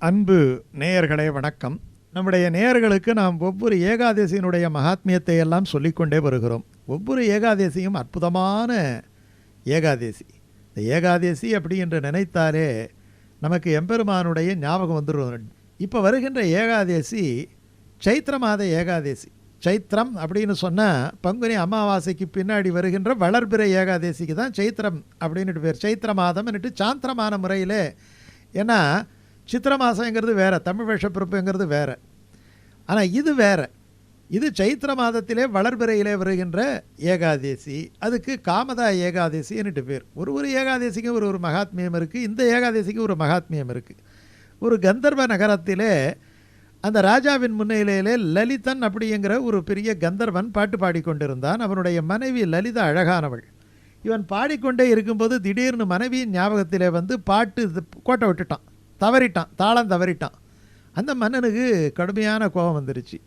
அன்பு நேயர்களே வணக்கம். நம்முடைய நேயர்களுக்கு நாம் ஒவ்வொரு ஏகாதசியினுடைய மகாத்மியத்தை எல்லாம் சொல்லிக்கொண்டே வருகிறோம். ஒவ்வொரு ஏகாதசியும் அற்புதமான ஏகாதசி. இந்த ஏகாதசி அப்படி என்று நினைத்தாலே நமக்கு எம்பெருமானுடைய ஞாபகம் வந்துடும் இப்போ வருகின்ற ஏகாதசி சைத்திர மாத ஏகாதசி. சைத்திரம் அப்படின்னு சொன்னால் பங்குனி அமாவாசைக்கு பின்னாடி வருகின்ற வளர்பிறை ஏகாதசிக்கு தான் சைத்திரம் அப்படின்னுட்டு பேர். சைத்திர மாதம்னுட்டு சாந்திரமான முறையில் ஏன்னா சித்திர மாதங்கிறது வேறு தமிழ் வருஷப்பிறப்புங்கிறது வேறு. ஆனால் இது வேறு. இது சைத்திர மாதத்திலே வளர்பிறையிலே வருகின்ற ஏகாதசி. அதுக்கு காமதா ஏகாதசின்னுட்டு பேர். ஒரு ஒரு ஏகாதசிக்கும் ஒரு ஒரு மகாத்மியம் இருக்குது இந்த ஏகாதசிக்கு ஒரு மகாத்மியம் இருக்குது ஒரு கந்தர்வ நகரத்திலே அந்த ராஜாவின் முன்னிலையிலே லலிதன் அப்படிங்கிற ஒரு பெரிய கந்தர்வன் பாட்டு பாடிக்கொண்டிருந்தான். அவனுடைய மனைவி லலிதா அழகானவள். இவன் பாடிக்கொண்டே இருக்கும்போது திடீர்னு மனைவியின் ஞாபகத்திலே வந்து பாட்டு இது கோட்டை விட்டுட்டான். தவறிட்டான் தாளம் தவறிட்டான். அந்த மன்னனுக்கு கடுமையான கோபம் வந்துருச்சு.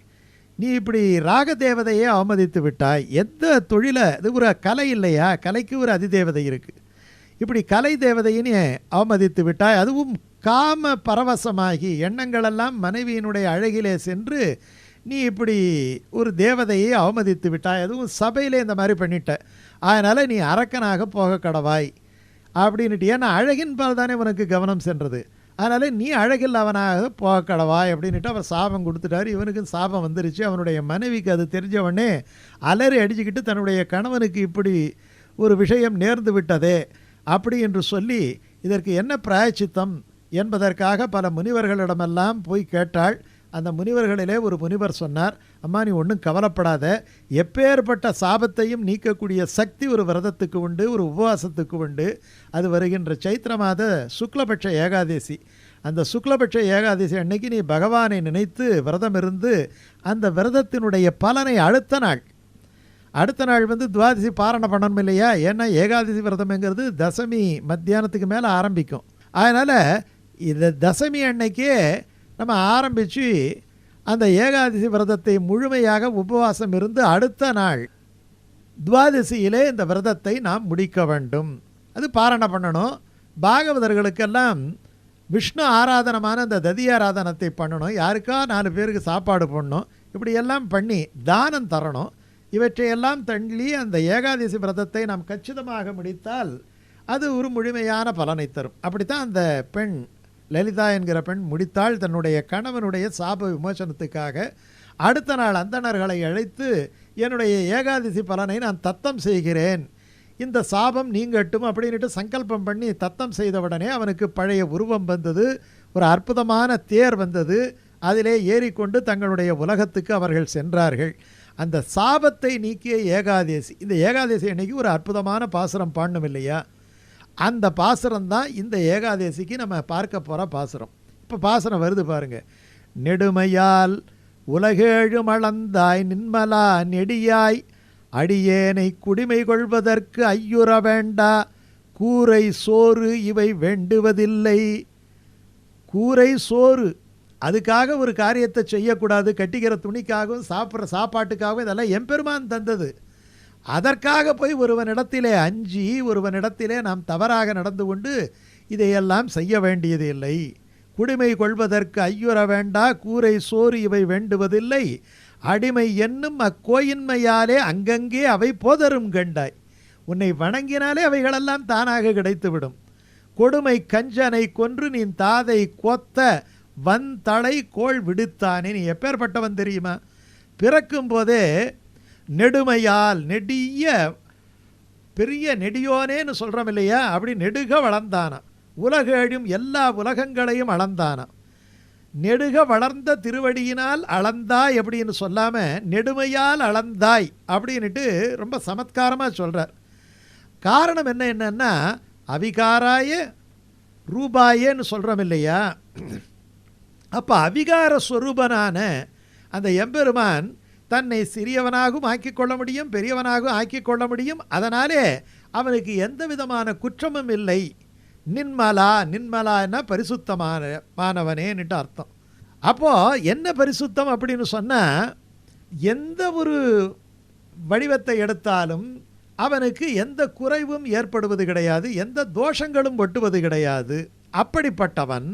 நீ இப்படி ராக தேவதையே அவமதித்து விட்டாய். எந்த தொழிலை இது ஒரு கலை இல்லையா? கலைக்கு ஒரு அதிதேவதை இருக்குது இப்படி கலை தேவதையினே அவமதித்து விட்டாய். அதுவும் காம பரவசமாகி எண்ணங்களெல்லாம் மனைவியினுடைய அழகிலே சென்று நீ இப்படி ஒரு தேவதையை அவமதித்து விட்டாய். அதுவும் சபையிலே இந்த மாதிரி பண்ணிட்ட. அதனால் நீ அரக்கனாக போக கடவாய் அப்படின்ட்டு ஏன்னா அழகின் பால் தானே உனக்கு கவனம் சென்றது. அதனால் நீ அழகில்லவனாக போக கடவா அப்படின்ட்டு அவர் சாபம் கொடுத்துட்டாரு. இவனுக்கு சாபம் வந்துருச்சு. அவனுடைய மனைவிக்கு அது தெரிஞ்சவொடனே அலறி அடிச்சுக்கிட்டு தன்னுடைய கணவனுக்கு இப்படி ஒரு விஷயம் நேர்ந்து விட்டதே அப்படி என்று சொல்லி இதற்கு என்ன பிராயச்சித்தம் என்பதற்காக பல முனிவர்களிடமெல்லாம் போய் கேட்டாள். அந்த முனிவர்களிலே ஒரு முனிவர் சொன்னார் அம்மா நீ ஒன்றும் கவலைப்படாத. எப்பேற்பட்ட சாபத்தையும் நீக்கக்கூடிய சக்தி ஒரு விரதத்துக்கு உண்டு ஒரு உபவாசத்துக்கு உண்டு. அது வருகின்ற சைத்திர மாத சுக்லபட்ச ஏகாதசி. அந்த சுக்லபட்ச ஏகாதசி அன்னைக்கு நீ பகவானை நினைத்து விரதம் இருந்து அந்த விரதத்தினுடைய பலனை அடுத்த நாள். அடுத்த நாள் வந்து துவாதசி பாரணம் பண்ணணும் இல்லையா? ஏன்னா ஏகாதசி விரதம்ங்கிறது தசமி மத்தியானத்துக்கு மேலே ஆரம்பிக்கும். அதனால் இந்த தசமி அன்னைக்கே நம்ம ஆரம்பித்து அந்த ஏகாதசி விரதத்தை முழுமையாக உபவாசம் இருந்து அடுத்த நாள் துவாதசியிலே இந்த விரதத்தை நாம் முடிக்க வேண்டும். அது பாரணம் பண்ணணும். பாகவதர்களுக்கெல்லாம் விஷ்ணு ஆராதனமான அந்த ததியாராதனத்தை பண்ணணும். யாருக்கா நாலு பேருக்கு சாப்பாடு போடணும். இப்படியெல்லாம் பண்ணி தானம் தரணும். இவற்றையெல்லாம் தள்ளி அந்த ஏகாதசி விரதத்தை நாம் கச்சிதமாக முடித்தால் அது ஒரு முழுமையான பலனை தரும். அப்படித்தான் அந்த பெண் லலிதா என்கிற பெண் முடித்தால் தன்னுடைய கணவனுடைய சாப விமோசனத்துக்காக. அடுத்த நாள் அந்தணர்களை அழைத்து என்னுடைய ஏகாதசி பலனை நான் தத்தம் செய்கிறேன். இந்த சாபம் நீங்கட்டும் அப்படின்ட்டு சங்கல்பம் பண்ணி தத்தம் செய்தவுடனே அவனுக்கு பழைய உருவம் வந்தது. ஒரு அற்புதமான தேர் வந்தது. அதிலே ஏறிக்கொண்டு தங்களுடைய உலகத்துக்கு அவர்கள் சென்றார்கள். அந்த சாபத்தை நீக்கிய ஏகாதேசி இந்த ஏகாதேசி அன்னைக்கு ஒரு அற்புதமான பாசுரம் பாடணும் இல்லையா? அந்த பாசுரம் தான் இந்த ஏகாதேசிக்கு நம்ம பார்க்க போகிற பாசுரம். இப்போ பாசுரம் வருது பாருங்கள் நெடுமையால் உலகேழு மளந்தாய் நின்மலா நெடியாய் அடியேனை குடிமை கொள்வதற்கு ஐயுற வேண்டா கூரை சோறு இவை வேண்டுவதில்லை. கூரை சோறு அதுக்காக ஒரு காரியத்தை செய்யக்கூடாது கட்டிக்கிற துணிக்காகவும் சாப்பிட்ற சாப்பாட்டுக்காகவும் இதெல்லாம் எம்பெருமான் தந்தது. அதற்காக போய் ஒருவனிடத்திலே அஞ்சி ஒருவனிடத்திலே நாம் தவறாக நடந்து கொண்டு இதையெல்லாம் செய்ய வேண்டியது இல்லை குடிமை கொள்வதற்கு ஐயுற வேண்டா கூரை சோறு இவை வேண்டுவதில்லை. அடிமை என்னும் அக்கோயின்மையாலே அங்கங்கே அவை போதரும் கண்டாய். உன்னை வணங்கினாலே அவைகளெல்லாம் தானாக கிடைத்துவிடும். கொடுமை கஞ்சனை கொன்று நீ தாதை கொத்த வந்தளை கோள் விடுத்தானே. நீ எப்பேற்பட்டவன் தெரியுமா? பிறக்கும் போதே நெடுமையால் நெடிய பெரிய நெடியோனேன்னு சொல்கிறோம் இல்லையா? அப்படி நெடுக வளர்ந்தானான் உலகேழும் எல்லா உலகங்களையும் அளந்தானான் நெடுக வளர்ந்த திருவடியினால் அளந்தாய் அப்படின்னு சொல்லாமல் நெடுமையால் அளந்தாய் அப்படின்ட்டு ரொம்ப சமத்காரமாக சொல்கிறார் காரணம் என்ன என்னன்னா அவிகாராய ரூபாயேன்னு சொல்கிறோம் இல்லையா? அப்போ அவிகார ஸ்வரூபனான அந்த எம்பெருமான் தன்னை சிறியவனாகவும் ஆக்கிக் கொள்ள முடியும் பெரியவனாகவும் ஆக்கிக் கொள்ள முடியும். அதனாலே அவனுக்கு எந்த விதமான குற்றமும் இல்லை. நின்மலா நின்மலான்னா பரிசுத்தமான மாணவனேன்னுட்டு அர்த்தம். அப்போது என்ன பரிசுத்தம் அப்படின்னு சொன்னால் எந்த ஒரு வடிவத்தை எடுத்தாலும் அவனுக்கு எந்த குறைவும் ஏற்படுவது கிடையாது எந்த தோஷங்களும் ஒட்டுவது கிடையாது. அப்படிப்பட்டவன்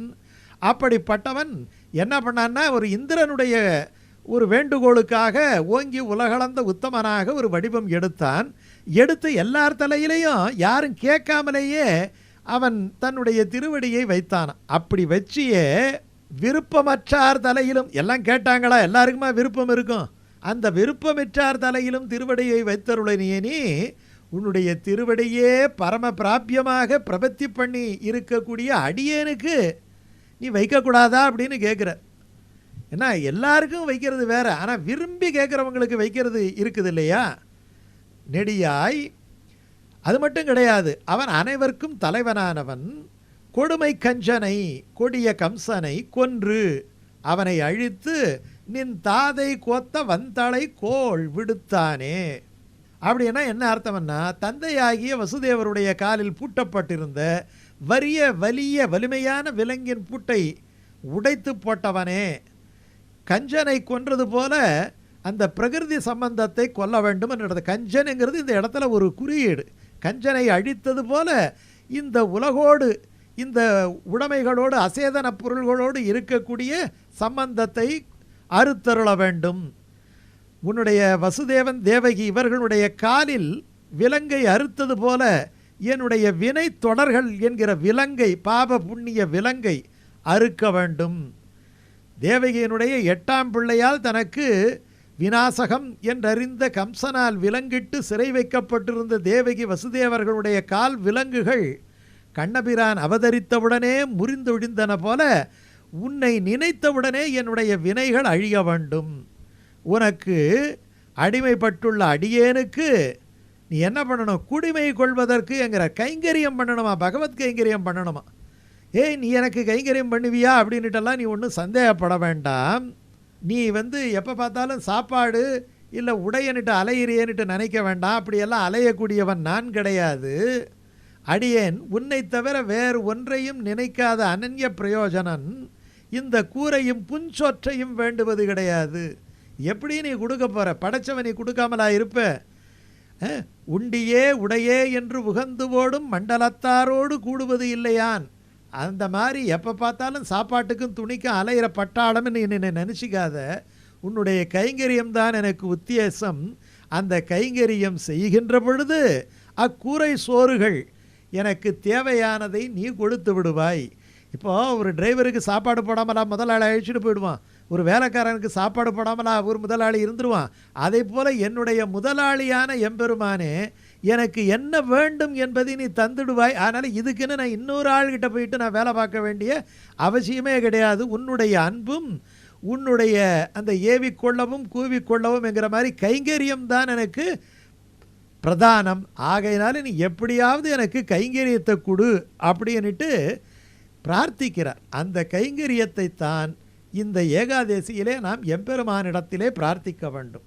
அப்படிப்பட்டவன் என்ன பண்ணான்னா ஒரு இந்திரனுடைய ஒரு வேண்டுகோளுக்காக ஓங்கி உலகளந்த உத்தமனாக ஒரு வடிவம் எடுத்தான். எடுத்து எல்லார் தலையிலையும் யாரும் கேட்காமலேயே அவன் தன்னுடைய திருவடியை வைத்தான். அப்படி வச்சியே விருப்பமற்றார் தலையிலும் எல்லாம் கேட்டாங்களா? எல்லாருக்குமா விருப்பம் இருக்கும்? அந்த விருப்பமிற்றார் தலையிலும் திருவடியை வைத்தருளனியே நீ உன்னுடைய திருவடியே பரம பிராபியமாக பிரபத்தி பண்ணி இருக்கக்கூடிய அடியேனுக்கு நீ வைக்கக்கூடாதா? அப்படின்னு கேட்குற ஏன்னா எல்லாருக்கும் வைக்கிறது வேற. ஆனால் விரும்பி கேட்குறவங்களுக்கு வைக்கிறது இருக்குது இல்லையா? நெடியாய். அது மட்டும் கிடையாது. அவன் அனைவருக்கும் தலைவனானவன். கொடுமை கஞ்சனை கொடிய கம்சனை கொன்று அவனை அழித்து நின் தாதை கோத்த வந்தளை கோள் விடுத்தானே. அப்படின்னா என்ன அர்த்தம்னா தந்தையாகிய வசுதேவருடைய காலில் பூட்டப்பட்டிருந்த வறிய வலிய வலிமையான விலங்கின் பூட்டை உடைத்து போட்டவனே. கஞ்சனை கொன்றது போல அந்த பிரகிருதி சம்பந்தத்தை கொல்ல வேண்டும் என்றது கஞ்சனுங்கிறது இந்த இடத்துல ஒரு குறியீடு. கஞ்சனை அழித்தது போல இந்த உலகோடு இந்த உடைமைகளோடு அசேதன பொருள்களோடு இருக்கக்கூடிய சம்பந்தத்தை அறுத்தருள வேண்டும். உன்னுடைய வசுதேவன் தேவகி இவர்களுடைய காலில் விலங்கை அறுத்தது போல என்னுடைய வினை தொடர்கள் என்கிற விலங்கை பாப புண்ணிய விலங்கை அறுக்க வேண்டும். தேவகியனுடைய எட்டாம் பிள்ளையால் தனக்கு விநாசகம் என்றறிந்த கம்சனால் விலங்கிட்டு சிறை வைக்கப்பட்டிருந்த தேவகி வசுதேவர்களுடைய கால் விலங்குகள் கண்ணபிரான் அவதரித்தவுடனே முறிந்தொழிந்தன போல உன்னை நினைத்தவுடனே என்னுடைய வினைகள் அழிய வேண்டும். உனக்கு அடிமைப்பட்டுள்ள அடியேனுக்கு நீ என்ன பண்ணணும்? குடிமை கொள்வதற்கு என்கிற கைங்கரியம் பண்ணணுமா? பகவத் கைங்கரியம் பண்ணணுமா? ஏய் நீ எனக்கு கைங்கரியம் பண்ணுவியா? அப்படின்ட்டெல்லாம் நீ ஒன்றும் சந்தேகப்பட வேண்டாம். நீ வந்து எப்போ பார்த்தாலும் சாப்பாடு இல்லை உடையனுட்டு அலையிறியன்னுட்டு நினைக்க வேண்டாம். அப்படியெல்லாம் அலையக்கூடியவன் நான் கிடையாது. அடியேன் உன்னை தவிர வேறு ஒன்றையும் நினைக்காத அனன்ய பிரயோஜனன். இந்த கூரையும் புஞ்சொற்றையும் வேண்டுவது கிடையாது. எப்படி நீ கொடுக்க போகிற படைச்சவன் நீ கொடுக்காமலா இருப்ப? உண்டியே உடையே என்று உகந்து ஓடும் மண்டலத்தாரோடு கூடுவது இல்லையான். அந்த மாதிரி எப்போ பார்த்தாலும் சாப்பாட்டுக்கும் துணிக்கும் அலையிற பட்டாளம்னு என்னை நினச்சிக்காத. உன்னுடைய கைங்கரியம் தான் எனக்கு உத்தியேசம் அந்த கைங்கரியம் செய்கின்ற பொழுது அக்கூரை சோறுகள் எனக்கு தேவையானதை நீ கொடுத்து விடுவாய். இப்போ ஒரு டிரைவருக்கு சாப்பாடு போடாமலா முதலாளி அழைச்சிட்டு போயிடுவான். ஒரு வேலைக்காரனுக்கு சாப்பாடு போடாமலா ஒரு முதலாளி இருந்துருவான். அதே போல் என்னுடைய முதலாளியான எம்பெருமானே எனக்கு என்ன வேண்டும் என்பதை நீ தந்துடுவாய். அதனால் இதுக்குன்னு நான் இன்னொரு ஆள்கிட்ட போயிட்டு நான் வேலை பார்க்க வேண்டிய அவசியமே கிடையாது. உன்னுடைய அன்பும் உன்னுடைய அந்த ஏவிக்கொள்ளவும் கூவிக்கொள்ளவும் என்கிற மாதிரி கைங்கரியம் தான் எனக்கு பிரதானம். ஆகையினால நீ எப்படியாவது எனக்கு கைங்கரியத்தை கொடு அப்படின்னுட்டு பிரார்த்திக்கிறார். அந்த கைங்கரியத்தை தான் இந்த ஏகாதேசியிலே நாம் எம்பெருமானிடத்திலே பிரார்த்திக்க வேண்டும்.